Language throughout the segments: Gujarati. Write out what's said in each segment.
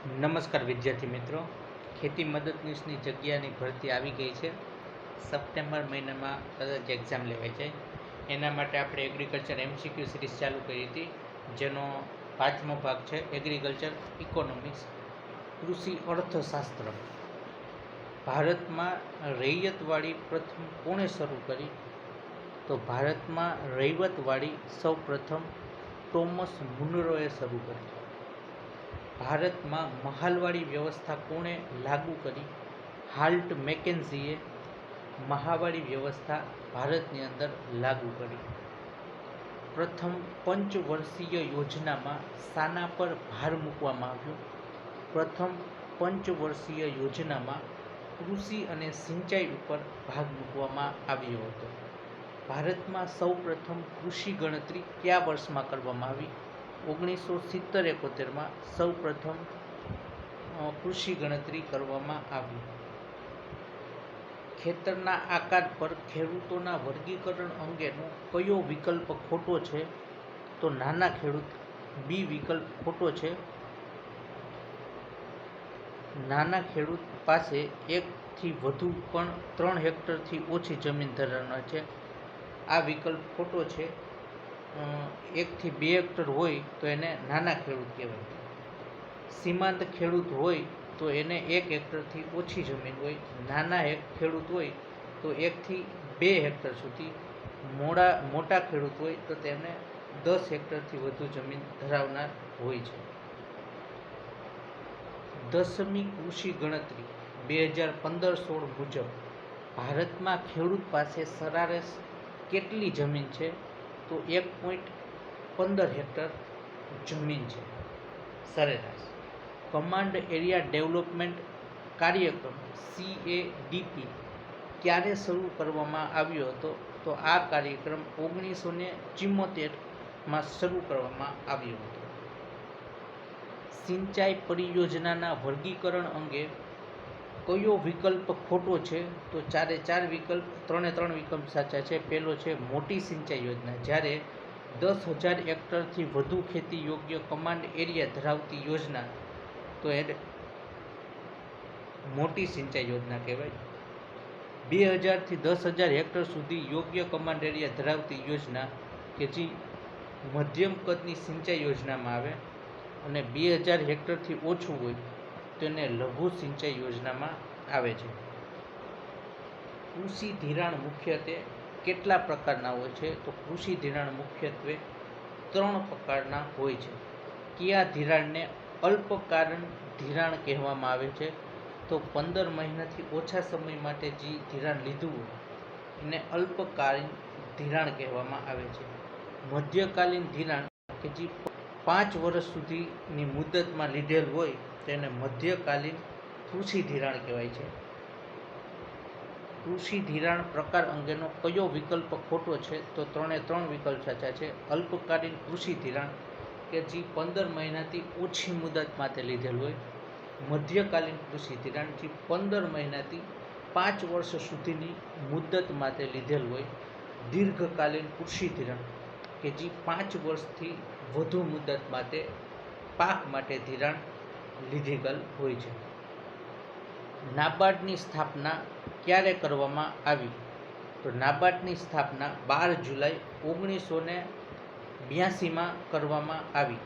નમસ્કાર વિદ્યાર્થી મિત્રો. ખેતી મદદનીશની જગ્યાની ભરતી આવી ગઈ છે. સપ્ટેમ્બર મહિનામાં કદાચ એક્ઝામ લેવાય છે એના માટે આપણે એગ્રીકલ્ચર એમસીક્યુ સિરીઝ ચાલુ કરી હતી, જેનો પાંચમો ભાગ છે એગ્રીકલ્ચર ઇકોનોમિક્સ કૃષિ અર્થશાસ્ત્ર. ભારતમાં રૈયતવાળી પ્રથમ કોણે શરૂ કરી? તો ભારતમાં રૈવતવાળી સૌ પ્રથમ ટોમસ મુનરોએ શરૂ કરી. ભારતમાં મહાલવાડી વ્યવસ્થા કોણે લાગુ કરી? હાલ્ટ મેકેન્ઝીએ મહાવાડી વ્યવસ્થા ભારતની અંદર લાગુ કરી. પ્રથમ પંચવર્ષીય યોજનામાં શાના પર ભાર મૂકવામાં આવ્યો. પ્રથમ પંચવર્ષીય યોજનામાં કૃષિ અને સિંચાઈ ઉપર ભાગ મૂકવામાં આવ્યો હતો. ભારતમાં સૌપ્રથમ કૃષિ ગણતરી કયા વર્ષમાં કરવામાં આવી? ઓગણીસો સિત્તેર એકોતેરમાં સૌ પ્રથમ કૃષિ ગણતરી કરવામાં આવી. ખેતરના આકાર પર ખેડૂતોના વર્ગીકરણ અંગેનો કયો વિકલ્પ ખોટો છે? તો નાના ખેડૂત બી વિકલ્પ ખોટો છે. નાના ખેડૂત પાસે એકથી વધુ પણ ત્રણ હેક્ટરથી ઓછી જમીન ધરાવનાર છે. આ વિકલ્પ ખોટો છે. એકથી બે હેક્ટર હોય તો એને નાના ખેડૂત કહેવાય. સીમાંત ખેડૂત હોય તો એને એક હેક્ટરથી ઓછી જમીન હોય. નાના ખેડૂત હોય તો એકથી બે હેક્ટર સુધી. મોડા, મોટા ખેડૂત હોય તો તેને દસ હેક્ટરથી વધુ જમીન ધરાવનાર હોય છે. દસમી કૃષિ ગણતરી બે હજાર પંદર સોળ મુજબ ભારતમાં ખેડૂત પાસે સરારસ કેટલી જમીન છે? તો એક પોઈન્ટ પંદર હેક્ટર જમીન છે. સરેરાશ. કમાન્ડ એરિયા ડેવલપમેન્ટ કાર્યક્રમ સીએડીપી ક્યારે શરૂ કરવામાં આવ્યો હતો? તો આ કાર્યક્રમ ઓગણીસો ને ચિમ્મોતેરમાં શરૂ કરવામાં આવ્યો હતો. સિંચાઈ પરિયોજનાના વર્ગીકરણ અંગે કયો વિકલ્પ ખોટો છે? તો ચારે ચાર વિકલ્પ, ત્રણે ત્રણ વિકલ્પ સાચા છે. પહેલો છે મોટી સિંચાઈ યોજના. જ્યારે દસ હજાર હેક્ટરથી વધુ ખેતી યોગ્ય કમાન્ડ એરિયા ધરાવતી યોજના, તો એને મોટી સિંચાઈ યોજના કહેવાય. બે હજારથી દસ હજાર હેક્ટર સુધી યોગ્ય કમાન્ડ એરિયા ધરાવતી યોજના કે જે મધ્યમ કદની સિંચાઈ યોજનામાં આવે અને બે હજાર હેક્ટરથી ઓછું હોય તેને લઘુ સિંચાઈ યોજનામાં આવે છે. કૃષિ ધિરાણ મુખ્યત્વે કેટલા પ્રકારના હોય છે? તો કૃષિ ધિરાણ મુખ્યત્વે ત્રણ પ્રકારના હોય છે. કયા ધિરાણને અલ્પકારણ ધિરાણ કહેવામાં આવે છે? તો પંદર મહિનાથી ઓછા સમય માટે જે ધિરાણ લીધું હોય, એને અલ્પકાલીન ધિરાણ કહેવામાં આવે છે. મધ્યકાલીન ધિરાણ કે જે પાંચ વર્ષ સુધીની મુદતમાં લીધેલ હોય તેને મધ્યકાલીન કૃષિ ધિરાણ કહેવાય છે. કૃષિ ધિરાણ પ્રકાર અંગેનો કયો વિકલ્પ ખોટો છે તો ત્રણે ત્રણ વિકલ્પ સાચા છે. અલ્પકાલીન કૃષિ ધિરાણ કે જે પંદર મહિનાથી ઓછી મુદત માટે લીધેલ હોય. મધ્યકાલીન કૃષિ ધિરાણ જે પંદર મહિનાથી પાંચ વર્ષ સુધીની મુદત માટે લીધેલ હોય. દીર્ઘકાલીન કૃષિ ધિરાણ કે જે પાંચ વર્ષથી વધુ મુદત માટે, પાક માટે ધિરાણ લીધેલ હોય છે. નાબાર્ડની સ્થાપના ક્યારે કરવામાં આવી? તો નાબાર્ડની સ્થાપના બાર જુલાઈ ઓગણીસો ને બ્યાસીમાં કરવામાં આવી.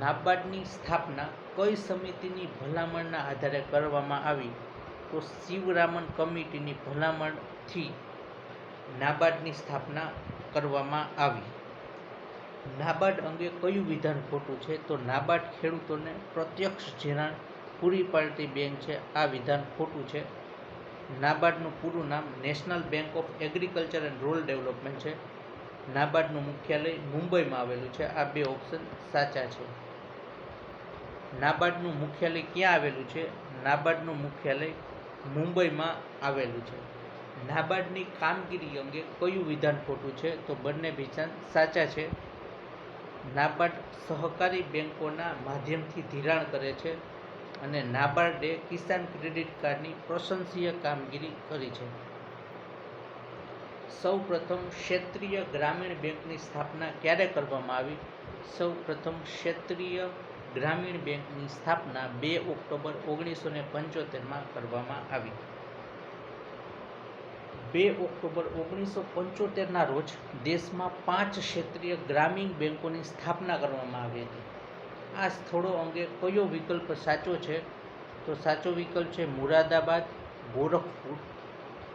નાબાર્ડની સ્થાપના કઈ સમિતિની ભલામણના આધારે કરવામાં આવી? તો શિવરામન કમિટીની ભલામણથી નાબાર્ડની સ્થાપના કરવામાં આવી. નાબાર્ડ અંગે કયું વિધાન ખોટું છે? તો નાબાર્ડ ખેડૂતોને પ્રત્યક્ષ ધિરાણ પૂરી પાડતી બેંક છે. આ વિધાન ખોટું છે. નાબાર્ડનું પૂરું નામ national bank of agriculture and rural development છે. નાબાર્ડનું મુખ્યાલય મુંબઈમાં આવેલું છે. આ બે ઓપ્શન સાચા છે. નાબાર્ડનું મુખ્યાલય ક્યાં આવેલું છે? નાબાર્ડનું મુખ્યાલય મુંબઈમાં આવેલું છે. નાબાર્ડની કામગીરી અંગે કયું વિધાન ખોટું છે? તો બંને વિધાન સાચા છે. નાબાર્ડ સહકારી બેંકોના માધ્યમથી ધિરાણ કરે છે અને નાબાર્ડે કિસાન ક્રેડિટ કાર્ડની પ્રશંસીય કામગીરી કરી છે. સૌ પ્રથમ ક્ષેત્રીય ગ્રામીણ બેંકની સ્થાપના ક્યારે કરવામાં આવી? સૌ પ્રથમ ક્ષેત્રીય ગ્રામીણ બેંકની સ્થાપના બે ઓક્ટોબર ઓગણીસો ને પંચોતેરમાં કરવામાં આવી. બે ઓક્ટોબર ઓગણીસો પંચોતેરના રોજ દેશમાં પાંચ ક્ષેત્રીય ગ્રામીણ બેન્કોની સ્થાપના કરવામાં આવી હતી. આ સ્થળો અંગે કયો વિકલ્પ સાચો છે? તો સાચો વિકલ્પ છે મુરાદાબાદ, ગોરખપુર,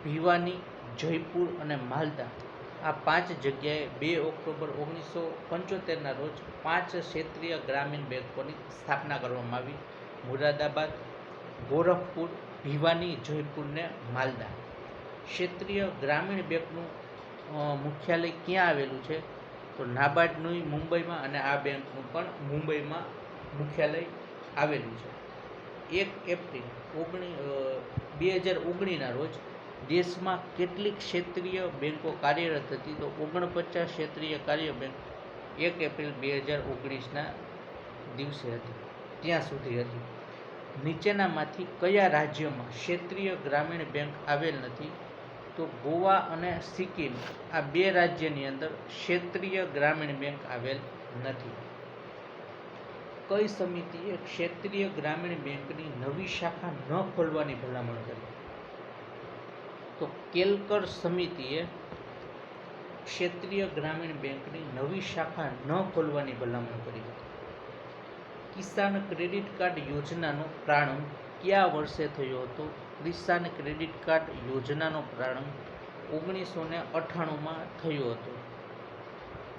ભિવાની, જયપુર અને માલદા. આ પાંચ જગ્યાએ બે ઓક્ટોબર ઓગણીસો પંચોતેરના રોજ પાંચ ક્ષેત્રીય ગ્રામીણ બેન્કોની સ્થાપના કરવામાં આવી. મુરાદાબાદ, ગોરખપુર, ભિવાની, જયપુર ને માલદા. ક્ષેત્રીય ગ્રામીણ બેંકનું મુખ્યાલય ક્યાં આવેલું છે? તો નાબાર્ડનું મુંબઈમાં અને આ બેંકનું પણ મુંબઈમાં મુખ્યાલય આવેલું છે. એક એપ્રિલ ઓગણી બે હજાર ઓગણીના રોજ દેશમાં કેટલી ક્ષેત્રીય બેંકો કાર્યરત હતી? તો ઓગણપચાસ ક્ષેત્રીય કાર્ય બેંક એક એપ્રિલ બે હજાર ઓગણીસના દિવસે હતી. ત્યાં સુધી હતી. નીચેનામાંથી કયા રાજ્યમાં ક્ષેત્રીય ગ્રામીણ બેંક આવેલ નથી? તો ગોવા અને સિક્કિમ આ બે રાજ્યની અંદર ક્ષેત્રીય ગ્રામીણ બેંક આવેલ નથી. કઈ સમિતિએ ક્ષેત્રીય ગ્રામીણ બેંકની નવી શાખા ન ખોલવાની ભલામણ કરી? તો કેલકર સમિતિએ ક્ષેત્રીય ગ્રામીણ બેંકની નવી શાખા ન ખોલવાની ભલામણ કરી હતી. કિસાન ક્રેડિટ કાર્ડ યોજનાનો પ્રારંભ કયા વર્ષે થયો હતો? કિસાન ક્રેડિટ કાર્ડ યોજનાનો પ્રારંભ ઓગણીસો ને અઠ્ઠાણુંમાં થયો હતો.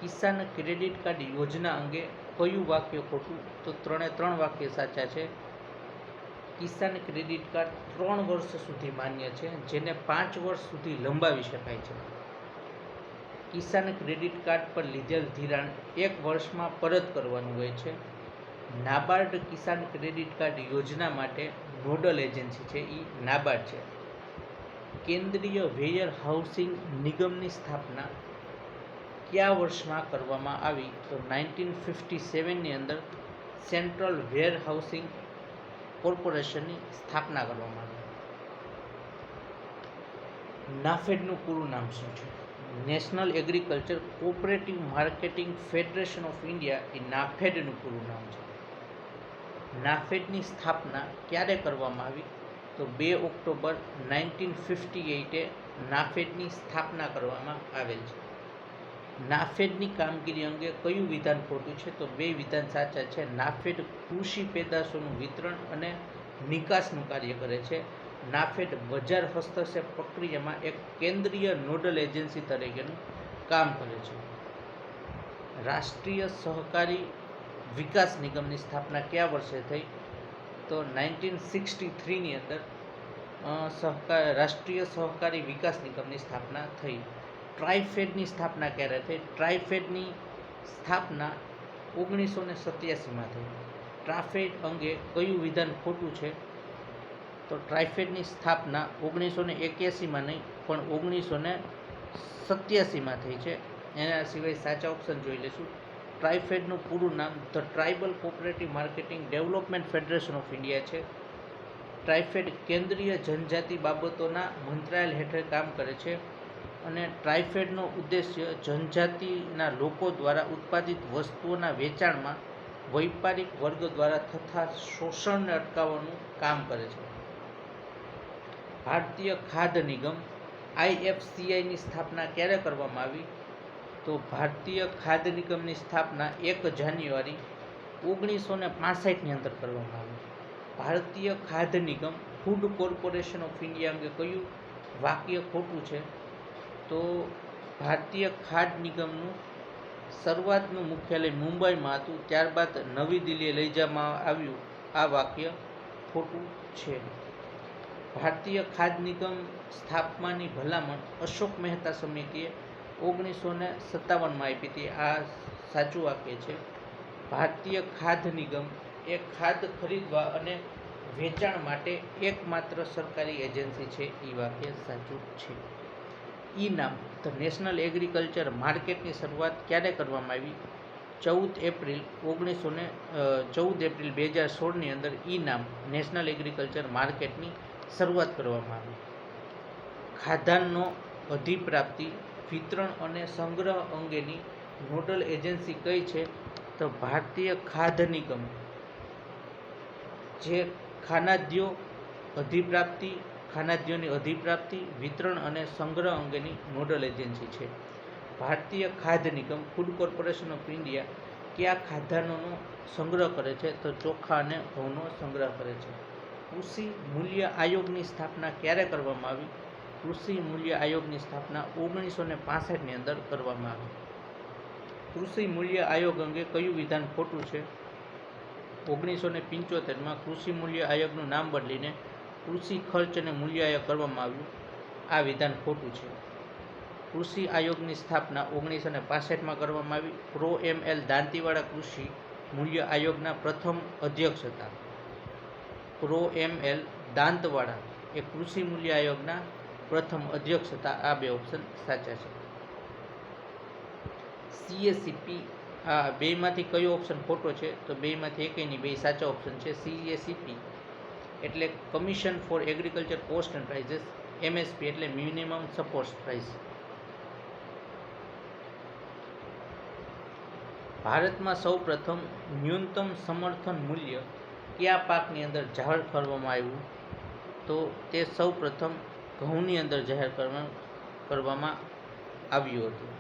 કિસાન ક્રેડિટ કાર્ડ યોજના અંગે કયું વાક્ય ખોટું? તો ત્રણે ત્રણ વાક્ય સાચા છે. કિસાન ક્રેડિટ કાર્ડ ત્રણ વર્ષ સુધી માન્ય છે, જેને પાંચ વર્ષ સુધી લંબાવી શકાય છે. કિસાન ક્રેડિટ કાર્ડ પર લીધેલ ધિરાણ એક વર્ષમાં પરત કરવાનું હોય છે. નાબાર્ડ કિસાન ક્રેડિટ કાર્ડ યોજના માટે નોડલ એજન્સી છે એ નાબાર્ડ છે. કેન્દ્રીય વેયર હાઉસિંગ નિગમની સ્થાપના કયા વર્ષમાં કરવામાં આવી? તો નાઇન્ટીન ફિફ્ટી સેવનની અંદર સેન્ટ્રલ વેર હાઉસિંગ કોર્પોરેશનની સ્થાપના કરવામાં આવી. નાફેડનું પૂરું નામ શું છે? National agriculture cooperative marketing federation of India, એ નાફેડનું પૂરું નામ છે. નાફેડની સ્થાપના ક્યારે કરવામાં આવી? તો બે ઓક્ટોબર નાઇન્ટીન ફિફ્ટી એઇટે નાફેડની સ્થાપના કરવામાં આવેલ છે. નાફેડની કામગીરી અંગે કયું વિધાન ખોટું છે? તો બે વિધાન સાચા છે. નાફેડ કૃષિ પેદાશોનું વિતરણ અને નિકાસનું કાર્ય કરે છે. નાફેડ બજાર હસ્તક્ષેપ પ્રક્રિયામાં એક કેન્દ્રીય નોડલ એજન્સી તરીકેનું કામ કરે છે. રાષ્ટ્રીય સહકારી વિકાસ નિગમની સ્થાપના કયા વર્ષે થઈ? તો નાઇન્ટીન સિક્સટી થ્રીની અંદર સહકાર, રાષ્ટ્રીય સહકારી વિકાસ નિગમની સ્થાપના થઈ. ટ્રાઇફેડની સ્થાપના ક્યારે થઈ? ટ્રાઇફેડની સ્થાપના ઓગણીસો ને સત્યાસીમાં થઈ. ટ્રાફેડ અંગે કયું વિધાન ખોટું છે? તો ટ્રાઇફેડની સ્થાપના ઓગણીસો ને એક્યાસીમાં નહીં, પણ ઓગણીસો ને સત્યાસીમાં થઈ છે. એના સિવાય સાચા ઓપ્શન જોઈ લઈશું. ટ્રાઇફેડનું પૂરું નામ the tribal cooperative marketing development federation of India છે. ટ્રાઇફેડ કેન્દ્રીય જનજાતિ બાબતોના મંત્રાલય હેઠળ કામ કરે છે અને ટ્રાઇફેડનો ઉદ્દેશ્ય જનજાતિના લોકો દ્વારા ઉત્પાદિત વસ્તુઓના વેચાણમાં વૈપારિક વર્ગ દ્વારા થતા શોષણને અટકાવવાનું કામ કરે છે. ભારતીય ખાદ્ય નિગમ આઈએફસીઆઈની સ્થાપના ક્યારે કરવામાં આવી? તો ભારતીય ખાદ્ય નિગમની સ્થાપના એક જાન્યુઆરી ઓગણીસો ને પાસઠની અંદર કરવામાં આવી. ભારતીય ખાદ્ય નિગમ ફૂડ કોર્પોરેશન ઓફ ઇન્ડિયા અંગે કયું વાક્ય ખોટું છે? તો ભારતીય ખાદ્ય નિગમનું શરૂઆતનું મુખ્યાલય મુંબઈમાં હતું, ત્યારબાદ નવી દિલ્હીએ લઈ જવામાં આવ્યું. આ વાક્ય ખોટું છે. ભારતીય ખાદ્ય નિગમ સ્થાપનાની ભલામણ અશોક મહેતા સમિતિએ ઓગણીસો ને સત્તાવનમાં આપી હતી. આ સાચું વાક્ય છે. ભારતીય ખાદ્ય નિગમ એ ખાદ્ય ખરીદવા અને વેચાણ માટે એકમાત્ર સરકારી એજન્સી છે. એ વાક્ય સાચું છે. ઈ નામ ધ નેશનલ એગ્રીકલ્ચર માર્કેટની શરૂઆત ક્યારે કરવામાં આવી? ચૌદ એપ્રિલ ઓગણીસો ને ચૌદ એપ્રિલ બે હજાર સોળની અંદર ઈ નામ નેશનલ એગ્રીકલ્ચર માર્કેટની શરૂઆત કરવામાં આવી. ખાધાનનો અધિપ્રાપ્તિ વિતરણ અને સંગ્રહ અંગેની નોડલ એજન્સી કઈ છે? તો ભારતીય ખાદ્ય નિગમ, જે ખાનાદ્યો અધિપ્રાપ્તિ, ખાનાદ્યોની અધિપ્રાપ્તિ, વિતરણ અને સંગ્રહ અંગેની નોડલ એજન્સી છે. ભારતીય ખાદ્ય નિગમ ફૂડ કોર્પોરેશન ઓફ ઇન્ડિયા કયા ખાદ્યાન્નોનો સંગ્રહ કરે છે? તો ચોખા અને ઘઉંનો સંગ્રહ કરે છે. કૃષિ મૂલ્ય આયોગની સ્થાપના ક્યારે કરવામાં આવી? કૃષિ મૂલ્ય આયોગની સ્થાપના ઓગણીસો ને પાસઠની અંદર કરવામાં આવી. કૃષિ મૂલ્ય આયોગ અંગે કયું વિધાન ખોટું છે? ઓગણીસો ને પંચોતેરમાં કૃષિ મૂલ્ય આયોગનું નામ બદલીને કૃષિ ખર્ચ અને મૂલ્ય આયોગ કરવામાં આવ્યું. આ વિધાન ખોટું છે. કૃષિ આયોગની સ્થાપના ઓગણીસો ને પાસઠમાં કરવામાં આવી. પ્રો. એમ. એલ. દાંતીવાળા કૃષિ મૂલ્ય આયોગના પ્રથમ અધ્યક્ષ હતા. પ્રો. એમ. એલ. દાંતવાળા એ કૃષિ મૂલ્ય આયોગના પ્રથમ અધ્યક્ષ હતા. આ બે ઓપ્શન સાચા છે. સીએસીપી આ બેમાંથી કયો ઓપ્શન ખોટો છે? તો બેમાંથી નહીં બે સાચા ઓપ્શન છે. સીએસીપી એટલે commission for agriculture cost and prices MSP એટલે મિનિમમ સપોર્ટ પ્રાઇસ ભારતમાં સૌપ્રથમ ન્યૂનતમ સમર્થન મૂલ્ય કયા પાકની અંદર જાહેર કરવામાં આવ્યું? તો તે સૌપ્રથમ ઘઉંની અંદર જાહેર કરવા કરવામાં આવ્યું હતું.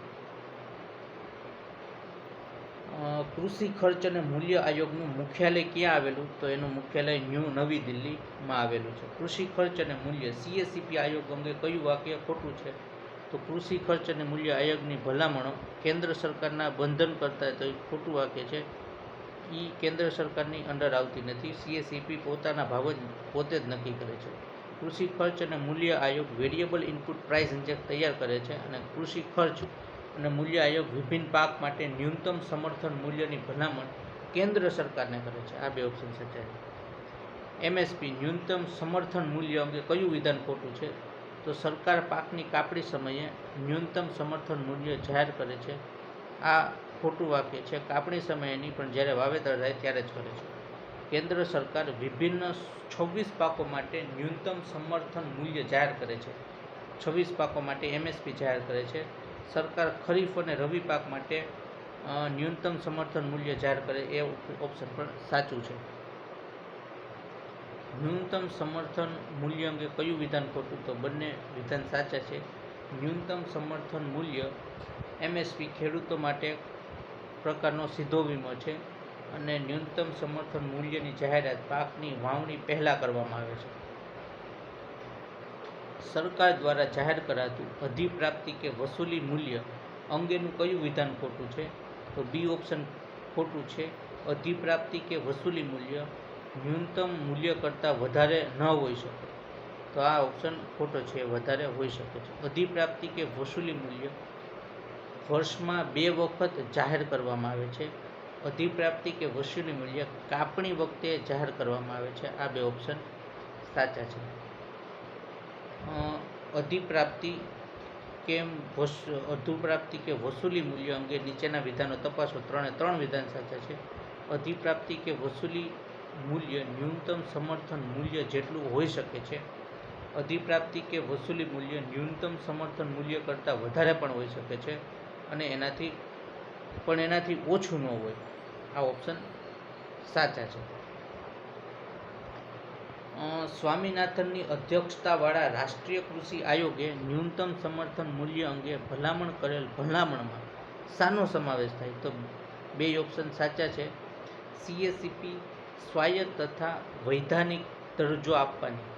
કૃષિ ખર્ચ અને મૂલ્ય આયોગનું મુખ્યાલય ક્યાં આવેલું? તો એનું મુખ્યાલય ન્યૂ નવી દિલ્હીમાં આવેલું છે. કૃષિ ખર્ચ અને મૂલ્ય સીએસીપી આયોગ અંગે કયું વાક્ય ખોટું છે? તો કૃષિ ખર્ચ અને મૂલ્ય આયોગની ભલામણો કેન્દ્ર સરકારના બંધન કરતા તો ખોટું વાક્ય છે. એ કેન્દ્ર સરકારની અંડર આવતી નથી. સીએસીપી પોતાના ભાવ જ પોતે જ નક્કી કરે છે. કૃષિ ખર્ચ અને મૂલ્ય આયોગ વેરિયેબલ ઇનપુટ પ્રાઇસ ઇન્ડેક્સ તૈયાર કરે છે અને કૃષિ ખર્ચ અને મૂલ્ય આયોગ વિભિન્ન પાક માટે ન્યૂનતમ સમર્થન મૂલ્યની ભલામણ કેન્દ્ર સરકારને કરે છે. આ બે ઓપ્શન છે. એમએસપી, ન્યૂનતમ સમર્થન મૂલ્ય અંગે કયું વિધાન ખોટું છે? તો સરકાર પાકની કાપણી સમયે ન્યૂનતમ સમર્થન મૂલ્ય જાહેર કરે છે. આ ખોટું વાક્ય છે. કાપણી સમયે નહીં પણ જ્યારે વાવેતર થાય ત્યારે જ કરે છે. કેન્દ્ર સરકાર વિભિન્ન છવ્વીસ પાકો માટે ન્યૂનતમ સમર્થન મૂલ્ય જાહેર કરે છે. છવ્વીસ પાકો માટે એમએસપી જાહેર કરે છે. સરકાર ખરીફ અને રવિ પાક માટે ન્યૂનતમ સમર્થન મૂલ્ય જાહેર કરે એ ઓપ્શન પણ સાચું છે. ન્યૂનતમ સમર્થન મૂલ્ય અંગે કયું વિધાન ખોટું? તો બંને વિધાન સાચા છે. ન્યૂનતમ સમર્થન મૂલ્ય એમએસપી ખેડૂતો માટે પ્રકારનો સીધો વીમો છે. અને ન્યૂનતમ સમર્થન મૂલ્યની જાહેરાત પાકની વાવણી પહેલાં કરવામાં આવે છે. સરકાર દ્વારા જાહેર કરાતું અધિપ્રાપ્તિ કે વસૂલી મૂલ્ય અંગેનું કયું વિધાન ખોટું છે? તો બી ઓપ્શન ખોટું છે. અધિપ્રાપ્તિ કે વસૂલી મૂલ્ય ન્યૂનતમ મૂલ્ય કરતાં વધારે ન હોઈ શકે. તો આ ઓપ્શન ખોટો છે, વધારે હોઈ શકે છે. અધિપ્રાપ્તિ કે વસૂલી મૂલ્ય વર્ષમાં બે વખત જાહેર કરવામાં આવે છે. અધિપ્રાપ્તિ કે વસૂલી મૂલ્ય કાપણી વખતે જાહેર કરવામાં આવે છે. આ બે ઓપ્શન સાચા છે. અધિપ્રાપ્તિ કેમ અધિપ્રાપ્તિ કે વસૂલી મૂલ્ય અંગે નીચેના વિધાનો તપાસો. ત્રણે ત્રણ વિધાન સાચા છે. અધિપ્રાપ્તિ કે વસૂલી મૂલ્ય ન્યૂનતમ સમર્થન મૂલ્ય જેટલું હોઈ શકે છે. અધિપ્રાપ્તિ કે વસૂલી મૂલ્ય ન્યૂનતમ સમર્થન મૂલ્ય કરતાં વધારે પણ હોઈ શકે છે. અને એનાથી, પણ એનાથી ઓછું ન હોય. આ ઓપ્શન સાચા છે. સ્વામિનાથનની અધ્યક્ષતાવાળા રાષ્ટ્રીય કૃષિ આયોગે ન્યૂનતમ સમર્થન મૂલ્ય અંગે ભલામણ કરેલ ભલામણમાં શાનો સમાવેશ થાય તો બે ઓપ્શન સાચા છે. સીએસીપી સ્વાયત્ત તથા વૈધાનિક દરજ્જો આપવાની.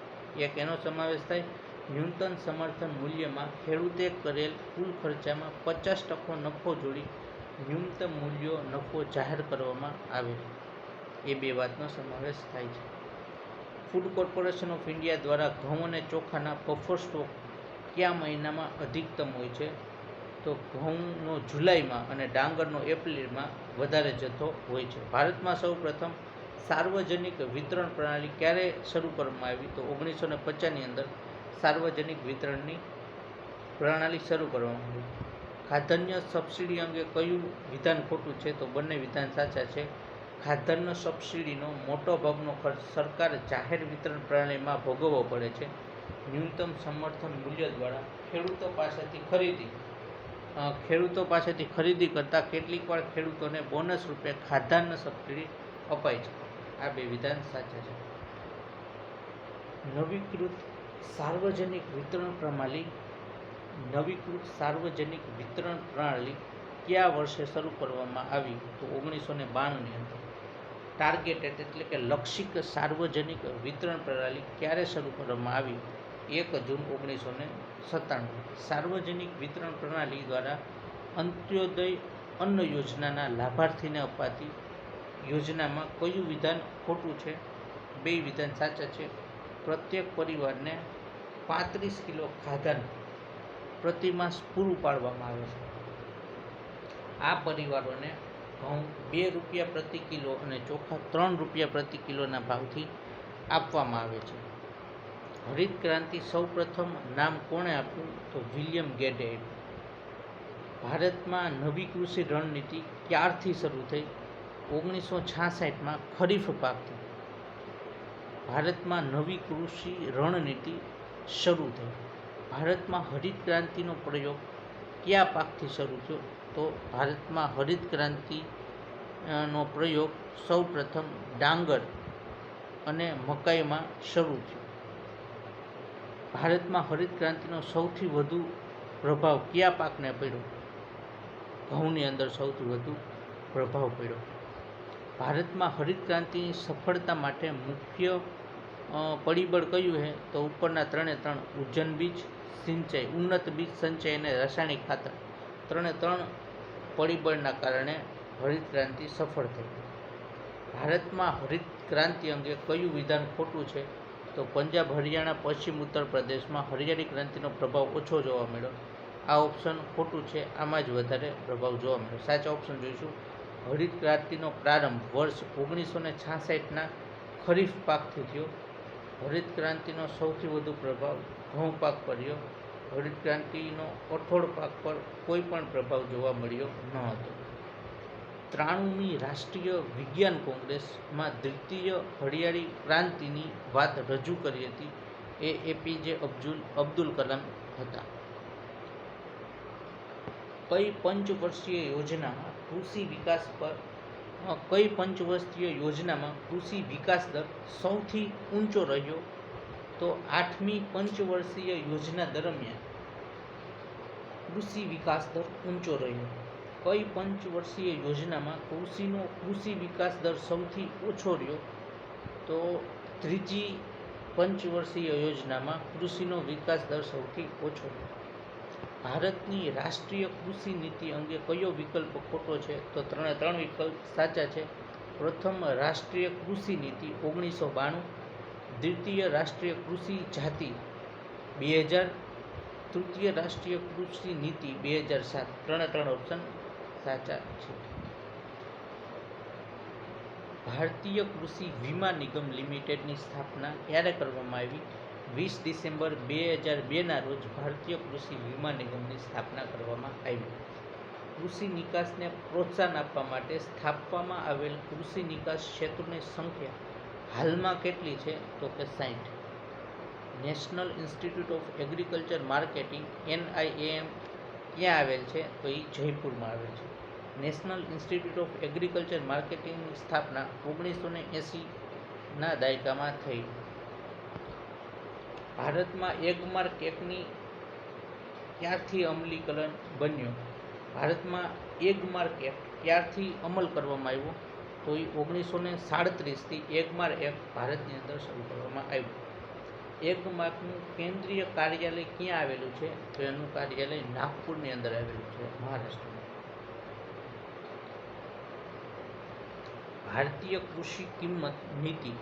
એક એનો સમાવેશ થાય. ન્યૂનતમ સમર્થન મૂલ્યમાં ખેડૂતે કરેલ કુલ ખર્ચામાં પચાસ ટકો નફો જોડી ન્યૂનતમ મૂલ્યો નફો જાહેર કરવામાં આવે. એ બે વાતનો સમાવેશ થાય છે. ફૂડ કોર્પોરેશન ઓફ ઇન્ડિયા દ્વારા ઘઉં અને ચોખાના બફર સ્ટોક કયા મહિનામાં અધિકતમ હોય છે? તો ઘઉંનો જુલાઈમાં અને ડાંગરનો એપ્રિલમાં વધારે જથ્થો હોય છે. ભારતમાં સૌ પ્રથમ સાર્વજનિક વિતરણ પ્રણાલી ક્યારે શરૂ કરવામાં આવી? તો ઓગણીસો ને પચાસની અંદર સાર્વજનિક વિતરણની પ્રણાલી શરૂ કરવામાં આવી. ખાદ્યાન્ય સબસિડી અંગે કયું વિધાન ખોટું છે તો બંને વિધાન સાચા છે. ખાદ્યાન્ય સબસિડીનો મોટો ભાગનો ખર્ચ સરકાર જાહેર વિતરણ પ્રણાલીમાં ભોગવવો પડે છે. ન્યૂનતમ સમર્થન મૂલ્ય દ્વારા ખેડૂતો પાસેથી ખરીદી ખેડૂતો પાસેથી ખરીદી કરતાં કેટલીક વાર ખેડૂતોને બોનસ રૂપે ખાદ્યાન્ય સબસિડી અપાય છે. આ બે વિધાન સાચા છે. નવીકૃત સાર્વજનિક વિતરણ પ્રણાલી નવીકૃત સાર્વજનિક વિતરણ પ્રણાલી કયા વર્ષે શરૂ કરવામાં આવી? તો ઓગણીસો ને બાણુંની અંદર. ટાર્ગેટેડ એટલે કે લક્ષિત સાર્વજનિક વિતરણ પ્રણાલી ક્યારે શરૂ કરવામાં આવી? એક જૂન ઓગણીસો ને સત્તાણું. સાર્વજનિક વિતરણ પ્રણાલી દ્વારા અંત્યોદય અન્ન યોજનાના લાભાર્થીને અપાતી યોજનામાં કયું વિધાન ખોટું છે? બે વિધાન સાચા છે. પ્રત્યેક પરિવારને પાંત્રીસ કિલો ખાધાનું પ્રતિમાસ પૂરું પાડવામાં આવે છે. આ પરિવારોને ઘઉં બે રૂપિયા પ્રતિ કિલો અને ચોખા ત્રણ રૂપિયા પ્રતિ કિલોના ભાવથી આપવામાં આવે છે. હરિત ક્રાંતિ સૌપ્રથમ નામ કોણે આપ્યું? તો વિલિયમ આપ્યું. ભારતમાં નવી કૃષિ રણનીતિ ક્યારથી શરૂ થઈ? ઓગણીસો છાસઠમાં ખરીફ પાકથી. ભારતમાં નવી કૃષિ રણનીતિ શરૂ થઈ. ભારતમાં હરિત ક્રાંતિનો પ્રયોગ કયા પાકથી શરૂ થયો? તો ભારતમાં હરિત ક્રાંતિ નો પ્રયોગ સૌપ્રથમ ડાંગર અને મકાઈમાં શરૂ થયો. ભારતમાં હરિત ક્રાંતિનો સૌથી વધુ પ્રભાવ કયા પાકને પડ્યો? ઘઉંની અંદર સૌથી વધુ પ્રભાવ પડ્યો. ભારતમાં હરિત ક્રાંતિની સફળતા માટે મુખ્ય પરિબળ કયું છે? તો ઉપરના ત્રણે ત્રણ ઉજ્જન બીજ સિંચાઈ, ઉન્નત બીજ સંચય અને રાસાયણિક ખાતર. ત્રણે ત્રણ પરિબળના કારણે હરિત ક્રાંતિ સફળ થઈ ભારતમાં હરિત ક્રાંતિ અંગે કયું વિધાન ખોટું છે? તો પંજાબ, હરિયાણા, પશ્ચિમ, ઉત્તર પ્રદેશમાં હરિયાળી ક્રાંતિનો પ્રભાવ ઓછો જોવા મળ્યો. આ ઓપ્શન ખોટું છે, આમાં જ વધારે પ્રભાવ જોવા મળ્યો. સાચા ઓપ્શન જોઈશું. હરિત ક્રાંતિનો પ્રારંભ વર્ષ ઓગણીસો ને છાસઠના ખરીફ પાકથી થયો. હરિત ક્રાંતિનો સૌથી વધુ પ્રભાવ ઘઉં પાક પર હરિત ક્રાંતિનો કઠોળ પાક પર કોઈ પણ પ્રભાવ જોવા મળ્યો ન હતો. ત્રાણુમી રાષ્ટ્રીય વિજ્ઞાન કોંગ્રેસમાં દ્વિતીય હરિયાળી ક્રાંતિની વાત રજૂ કરી હતી એ એપીજે અબ્દુલ અબ્દુલ કલામ હતા. કઈ પંચવર્ષીય યોજનામાં કૃષિ વિકાસ પર કઈ પંચવર્ષીય યોજનામાં કૃષિ વિકાસ દર સૌથી ઊંચો રહ્યો તો આઠમી પંચવર્ષીય યોજના દરમિયાન કૃષિ વિકાસ દર ઊંચો રહ્યો. કઈ પંચવર્ષીય યોજનામાં કૃષિનો, કૃષિ વિકાસ દર સૌથી ઓછો રહ્યો? તો ત્રીજી પંચવર્ષીય યોજનામાં કૃષિનો વિકાસ દર સૌથી ઓછો ભારતની રાષ્ટ્રીય કૃષિ નીતિ અંગે કયો વિકલ્પ ખોટો છે? તો ત્રણે ત્રણ વિકલ્પ સાચા છે. પ્રથમ, રાષ્ટ્રીય કૃષિ નીતિ ઓગણીસો બાણું. દ્વિતીય રાષ્ટ્રીય કૃષિ જાતિ બે હજાર, તૃતીય રાષ્ટ્રીય કૃષિ નીતિ બે હજાર સાત. ત્રણે ત્રણ ઓપ્શન સાચા છે. ભારતીય કૃષિ વીમા નિગમ લિમિટેડની સ્થાપના ક્યારે કરવામાં આવી? વીસ ડિસેમ્બર બે હજાર બેના રોજ ભારતીય કૃષિ વીમા નિગમની સ્થાપના કરવામાં આવી. કૃષિ નિકાસને પ્રોત્સાહન આપવા માટે સ્થાપવામાં આવેલ કૃષિ નિકાસ ક્ષેત્રોની સંખ્યા હાલમાં કેટલી છે? તો કે સાઠ national institute of agriculture marketing NIM ક્યાં આવેલ છે? તો એ જયપુરમાં આવેલ છે. નેશનલ ઇન્સ્ટિટ્યૂટ ઓફ એગ્રીકલ્ચર માર્કેટિંગની સ્થાપના ઓગણીસો ને એંસીના દાયકામાં થઈ. ભારતમાં એગમાર્ક એક્ટની ક્યારથી અમલીકરણ બન્યું? ભારતમાં એગમાર્ક એક્ટ ક્યારથી અમલ કરવામાં આવ્યો? તો એ ઓગણીસો ને સાડત્રીસથી એગમાર એક્ટ ભારતની અંદર શરૂ કરવામાં આવ્યું. એગમાર્કનું કેન્દ્રીય કાર્યાલય ક્યાં આવેલું છે? તો એનું કાર્યાલય નાગપુરની અંદર આવેલું છે, મહારાષ્ટ્રમાં. ભારતીય કૃષિ કિંમત નીતિ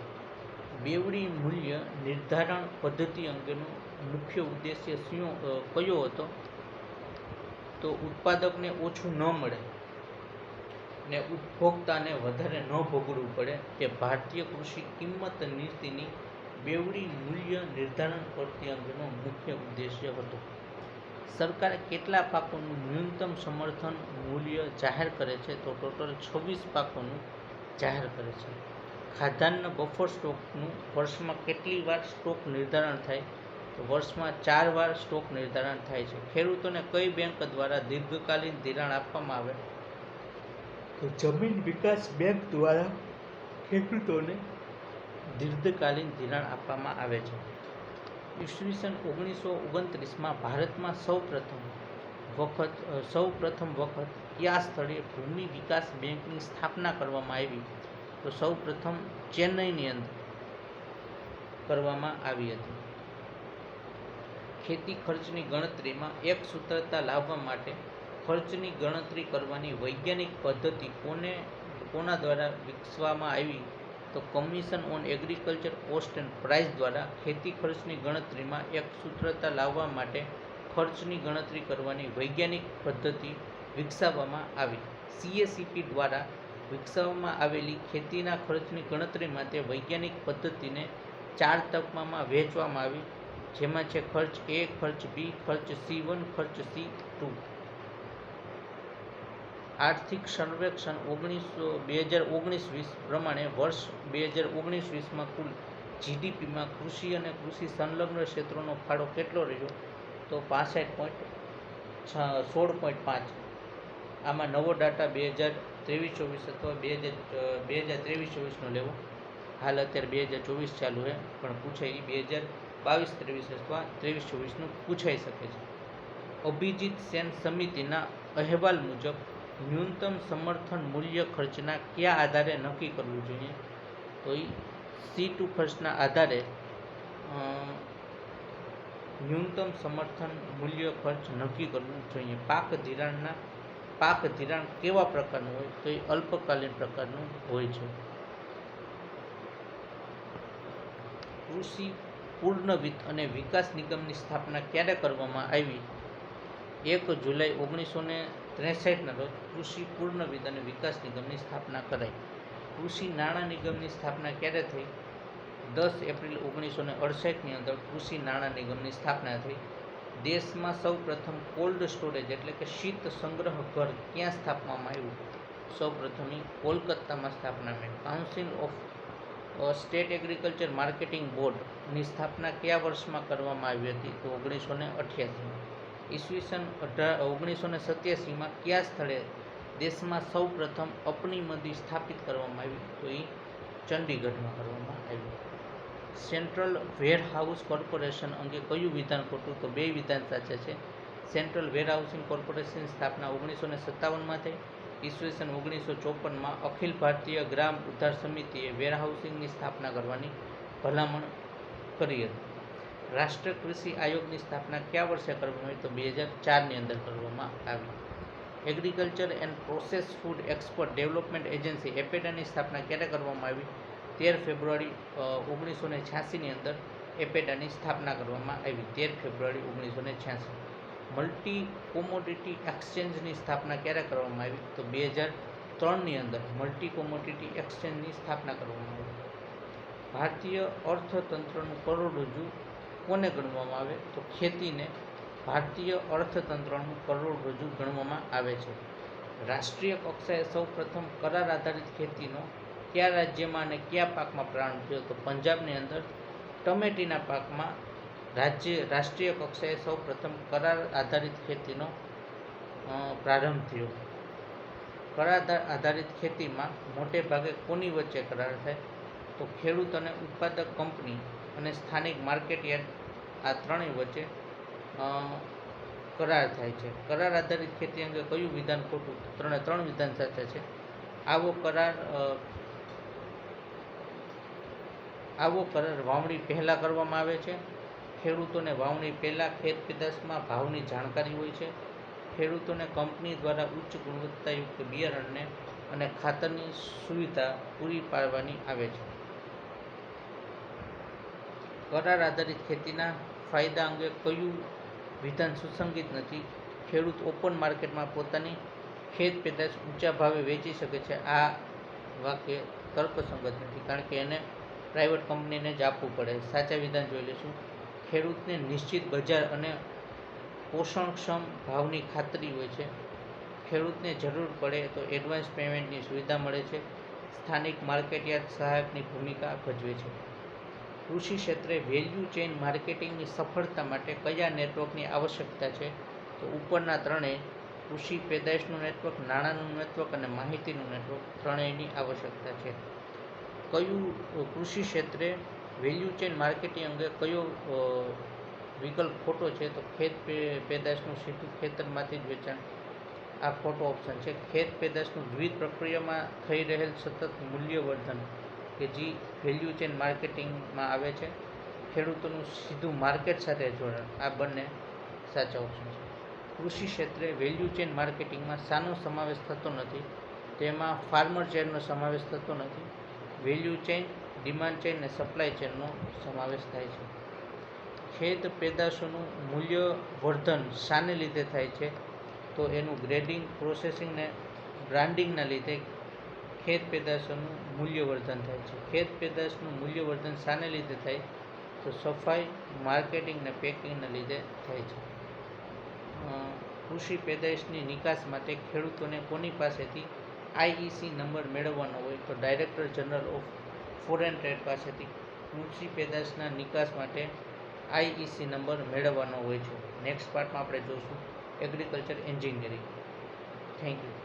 બેવડી મૂલ્ય નિર્ધારણ પદ્ધતિ અંગેનો મુખ્ય ઉદ્દેશ્ય શું કયો હતો? તો ઉત્પાદકને ઓછું ન મળે. ને ઉપભોક્તાને વધારે ન ભોગવવું પડે તે ભારતીય કૃષિ કિંમત નીતિની બેવડી મૂલ્ય નિર્ધારણ કરતી અંગેનો મુખ્ય ઉદ્દેશ્ય હતો. સરકારે કેટલા પાકોનું ન્યૂનતમ સમર્થન મૂલ્ય જાહેર કરે છે તો ટોટલ છવ્વીસ પાકોનું જાહેર કરે છે. ખાધાન્ન બફર સ્ટોકનું વર્ષમાં કેટલી વાર સ્ટોક નિર્ધારણ થાય? તો વર્ષમાં ચાર વાર સ્ટોક નિર્ધારણ થાય છે. ખેડૂતોને કઈ બેંક દ્વારા દીર્ઘકાલીન ધિરાણ આપવામાં આવે? તો જમીન વિકાસ બેંક દ્વારા ખેડૂતોને દીર્ઘકાલીન ધિરાણ આપવામાં આવે છે. ઈસવીસન ઓગણીસો ઓગણત્રીસમાં ભારતમાં સૌપ્રથમ વખત સૌપ્રથમ વખત કયા સ્થળે ભૂમિ વિકાસ બેંકની સ્થાપના કરવામાં આવી? તો સૌ પ્રથમ ચેન્નઈની અંદર કરવામાં આવી હતી. ખેતી ખર્ચની ગણતરીમાં એક સૂત્રતા લાવવા માટે ખર્ચની ગણતરી કરવાની વૈજ્ઞાનિક પદ્ધતિ કોને, કોના દ્વારા વિકસવામાં આવી? તો commission on agriculture cost and price દ્વારા ખેતી ખર્ચની ગણતરીમાં એક સૂત્રતા લાવવા માટે ખર્ચની ગણતરી કરવાની વૈજ્ઞાનિક પદ્ધતિ વિકસાવવામાં આવી. સીએસીપી દ્વારા વિકસાવવામાં આવેલી ખેતીના ખર્ચની ગણતરી માટે વૈજ્ઞાનિક પદ્ધતિને ચાર તબક્કામાં વહેંચવામાં આવી, જેમાં છે ખર્ચ એ ખર્ચ બી ખર્ચ સી વન ખર્ચ સી ટુ આર્થિક સર્વેક્ષણ ઓગણીસો બે હજાર ઓગણીસ વીસ પ્રમાણે વર્ષ બે હજાર ઓગણીસ વીસમાં કુલ જીડીપીમાં કૃષિ અને કૃષિ સંલગ્ન ક્ષેત્રોનો ફાળો કેટલો રહ્યો? તો પાસઠ પોઈન્ટ સોળ પોઈન્ટ પાંચ. આમાં નવો ડાટા બે હજાર ત્રેવીસ ચોવીસ અથવા બે હજાર બે હજાર ત્રેવીસ ચોવીસનો લેવો. હાલ અત્યારે બે હજાર ચોવીસ ચાલુ છે, પણ પૂછાય બે હજાર બાવીસ ત્રેવીસ અથવા ત્રેવીસ ચોવીસનું પૂછાઈ શકે છે. અભિજીત સેન સમિતિના અહેવાલ મુજબ ન્યૂનતમ સમર્થન મૂલ્ય ખર્ચના કયા આધારે નક્કી કરવું જોઈએ? તો એ સી ટુ ખર્ચના આધારે ન્યૂનતમ સમર્થન મૂલ્ય ખર્ચ નક્કી કરવું જોઈએ. પાક ધિરાણના, પાક ધિરાણ કેવા પ્રકારનું હોય? તો એ અલ્પકાલીન પ્રકારનું હોય છે. કૃષિ પૂર્ણ વિત્ત અને વિકાસ નિગમની સ્થાપના ક્યારે કરવામાં આવી? એક જુલાઈ ઓગણીસો ત્રેસઠના રોજ કૃષિ પૂર્ણ વિત્ત અને વિકાસ નિગમની સ્થાપના કરાઈ. કૃષિ નાણાં નિગમની સ્થાપના ક્યારે થઈ? દસ એપ્રિલ ઓગણીસો ને અડસઠની અંદર કૃષિ નાણાં નિગમની સ્થાપના થઈ. દેશમાં સૌ પ્રથમ કોલ્ડ સ્ટોરેજ એટલે કે શીત સંગ્રહ ઘર ક્યાં સ્થાપવામાં આવ્યું? સૌ પ્રથમ કોલકાતામાં સ્થાપના થઈ. Council of state agriculture marketing બોર્ડની સ્થાપના કયા વર્ષમાં કરવામાં આવી હતી? તો ઓગણીસો ને અઠ્યાસીમાં ઈસવીસન અઢાર, ઓગણીસો ને સત્યાસીમાં કયા સ્થળે દેશમાં સૌ પ્રથમ અપની મંદિર સ્થાપિત કરવામાં આવી? તો એ ચંડીગઢમાં કરવામાં આવી. સેન્ટ્રલ વેરહાઉસ કોર્પોરેશન અંગે કયું વિધાન ખોટું? તો બે વિધાન સાચા છે. સેન્ટ્રલ વેરહાઉસિંગ કોર્પોરેશનની સ્થાપના ઓગણીસો ને સત્તાવનમાં થઈ. ઈસવીસન ઓગણીસો ચોપનમાં અખિલ ભારતીય ગ્રામ ઉદ્ધાર સમિતિએ વેરહાઉસિંગની સ્થાપના કરવાની ભલામણ કરી હતી. રાષ્ટ્રીય કૃષિ આયોગની સ્થાપના કયા વર્ષે કરવામાં આવી તો બે હજાર ચારની અંદર કરવામાં આવી. Agriculture and process food export development agency એપેડાની સ્થાપના ક્યારે કરવામાં આવી? તેર ફેબ્રુઆરી ઓગણીસો ને છ્યાસીની અંદર એપેડાની સ્થાપના કરવામાં આવી. તેર ફેબ્રુઆરી ઓગણીસો ને છ્યાસી. મલ્ટી કોમોડિટી એક્સચેન્જની સ્થાપના ક્યારે કરવામાં આવી તો બે હજાર ત્રણની અંદર મલ્ટી કોમોડિટી એક્સચેન્જની સ્થાપના કરવામાં આવી. ભારતીય અર્થતંત્રનું કરોડરજ્જુ કોને ગણવામાં આવે? તો ખેતીને ભારતીય અર્થતંત્રનું કરોડરજ્જુ ગણવામાં આવે છે. રાષ્ટ્રીય કક્ષાએ સૌ પ્રથમ કરાર આધારિત ખેતીનો કયા રાજ્યમાં અને કયા પાકમાં પ્રારંભ થયો? તો પંજાબની અંદર ટમેટીના પાકમાં રાજ્ય, રાષ્ટ્રીય કક્ષાએ સૌ પ્રથમ કરાર આધારિત ખેતીનો પ્રારંભ થયો. કરાર આધારિત ખેતીમાં મોટે ભાગે કોની વચ્ચે કરાર થાય? તો ખેડૂત અને ઉત્પાદક કંપની અને સ્થાનિક માર્કેટ યાર્ડ આ ત્રણેય વચ્ચે કરાર થાય છે. કરાર આધારિત ખેતી અંગે કયું વિધાન ખોટું? ત્રણે ત્રણ વિધાન સાચા છે. આવો કરાર આવો કરાર વાવણી પહેલાં કરવામાં આવે છે. ખેડૂતોને વાવણી પહેલાં ખેત પેદાશમાં ભાવની જાણકારી હોય છે. ખેડૂતોને કંપની દ્વારા ઉચ્ચ ગુણવત્તાયુક્ત બિયારણને અને ખાતરની સુવિધા પૂરી પાડવાની આવે છે. કરાર આધારિત ખેતીના ફાયદા અંગે કયું વિધાન સુસંગિત નથી? ખેડૂત ઓપન માર્કેટમાં પોતાની ખેત પેદાશ ઊંચા ભાવે વેચી શકે છે. આ વાક્ય તર્કસંગત નથી, કારણ કે એને પ્રાઇવેટ કંપનીને જ આપવું પડે. સાચા વિધાન જોઈ લઈશું. ખેડૂતને નિશ્ચિત બજાર અને પોષણક્ષમ ભાવની ખાતરી હોય છે. ખેડૂતને જરૂર પડે તો એડવાન્સ પેમેન્ટની સુવિધા મળે છે. સ્થાનિક માર્કેટયાર્ડ સહાયકની ભૂમિકા ભજવે છે. કૃષિ ક્ષેત્રે વેલ્યુ ચેઇન માર્કેટિંગની સફળતા માટે કયા નેટવર્કની આવશ્યકતા છે? તો ઉપરના ત્રણેય, કૃષિ પેદાશનું નેટવર્ક નાણાંનું નેટવર્ક અને માહિતીનું નેટવર્ક ત્રણેયની આવશ્યકતા છે. કયું કૃષિ ક્ષેત્રે વેલ્યુ ચેઇન માર્કેટિંગ અંગે કયો વિકલ્પ ખોટો છે? તો ખેત પેદાશનું સીધું ખેતરમાંથી જ વેચાણ. આ ખોટો ઓપ્શન છે. ખેત પેદાશનું વિવિધ પ્રક્રિયામાં થઈ રહેલ સતત મૂલ્યવર્ધન. કે જે વેલ્યુ ચેન માર્કેટિંગમાં આવે છે, ખેડૂતોનું સીધું માર્કેટ સાથે જોડાણ, આ બંને સાચા ઓપ્શન છે. કૃષિ ક્ષેત્રે વેલ્યુ ચેન માર્કેટિંગમાં શાનો સમાવેશ થતો નથી, તેમાં ફાર્મર ચેનનો સમાવેશ થતો નથી વેલ્યુ ચેન ડિમાન્ડ ચેન અને સપ્લાય ચેનનો સમાવેશ થાય છે. ખેત પેદાશોનું મૂલ્યવર્ધન શાને લીધે થાય છે, તો એનું ગ્રેડિંગ પ્રોસેસિંગ ને બ્રાન્ડિંગના લીધે ખેત પેદાશોનું મૂલ્યવર્ધન થાય છે. ખેત પેદાશનું મૂલ્યવર્ધન શાને લીધે થાય? તો સફાઈ, માર્કેટિંગ અને પેકિંગના લીધે થાય છે. કૃષિ પેદાશની નિકાસ માટે ખેડૂતોને કોની પાસેથી આઈઈસી નંબર મેળવવાનો હોય તો director general of foreign trade પાસેથી કૃષિ પેદાશના નિકાસ માટે આઈઈસી નંબર મેળવવાનો હોય છે. નેક્સ્ટ પાર્ટમાં આપણે જોઈશું એગ્રીકલ્ચર એન્જિનિયરિંગ થેન્ક યુ